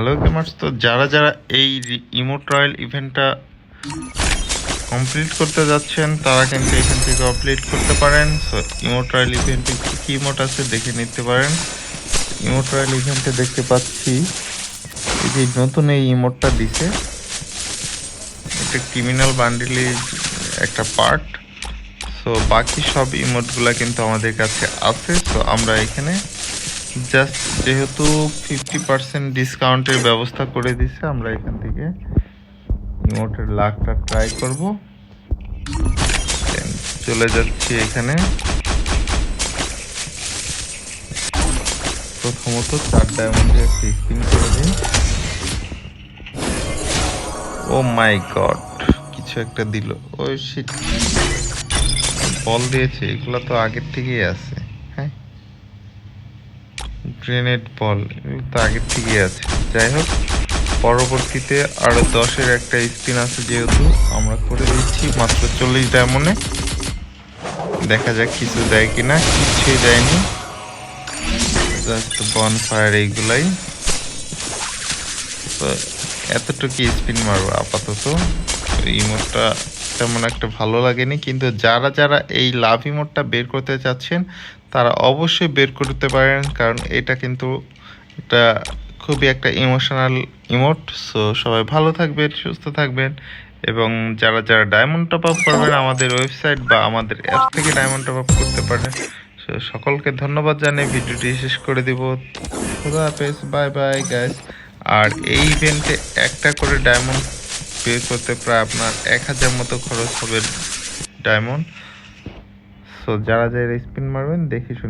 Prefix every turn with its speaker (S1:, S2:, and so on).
S1: Hello gamers তো যারা যারা এই ইমোট রয়্যাল ইভেন্টটা কমপ্লিট করতে যাচ্ছেন, তারা কিন্তু এখান থেকে কমপ্লিট করতে পারেন। সো ইমোট রয়্যাল ইভেন্টে কী কী ইমোট আছে দেখে নিতে পারেন। ইমোট রয়্যাল ইভেন্টে দেখতে পাচ্ছি এই যে নতুন এই ইমোটটা দিছে। এটা ক্রিমিনাল বান্ডিলের একটা পার্ট সো বাকি সব ইমোটগুলা কিন্তু আমাদের কাছে আছে। সো আমরা এখানে জাস্ট যেহেতু ফিফটি পার্সেন্ট ডিসকাউন্টের ব্যবস্থা করে দিছে, আমরা এখান থেকে ইমোটের লাখটা ট্রাই করব। চলে যাচ্ছি এখানে। প্রথমত চার ডায়মন্ডে স্পিন করে দিন ও মাই গড কিছু একটা দিল। ওই শিট বল দিয়েছে, এগুলো তো আগের থেকেই আছে। গ্রেনেড বল এগুলো তো আগের থেকেই আছে। যাই হোক, পরবর্তীতে আরও দশের একটা স্পিন আছে যেহেতু, আমরা করে দিচ্ছি মাত্র চল্লিশ ডায়মন্ডে দেখা যাক কিছু দেয় কিনা, কিছুই দেয়নি। জাস্ট বন ফায়ার এইগুলাই। তো এতটুকু স্পিন মারবো, আপাতত। ইমোটটা তেমন একটা ভালো লাগেনি, কিন্তু যারা যারা এই লাভ ইমোটটা বের করতে চাচ্ছেন, তারা অবশ্যই বের করতে পারেন, কারণ এটা কিন্তু একটা খুবই একটা ইমোশনাল ইমোট সো সবাই ভালো থাকবেন, সুস্থ থাকবেন, এবং যারা যারা ডায়মন্ড টপ আপ করবেন আমাদের ওয়েবসাইট বা আমাদের অ্যাপ থেকে ডায়মন্ড টপ আপ করতে পারেন সো সকলকে ধন্যবাদ জানিয়ে ভিডিওটি শেষ করে দিব, খুদা হাফেজ বাই বাই গাইস আর এই ইভেন্টে একটা করে ডায়মন্ড বের করতে প্রায় আপনার এক হাজার মতো খরচ হবে ডায়মন্ড সো যারা যারা স্পিন মারবেন, দেখে শুনে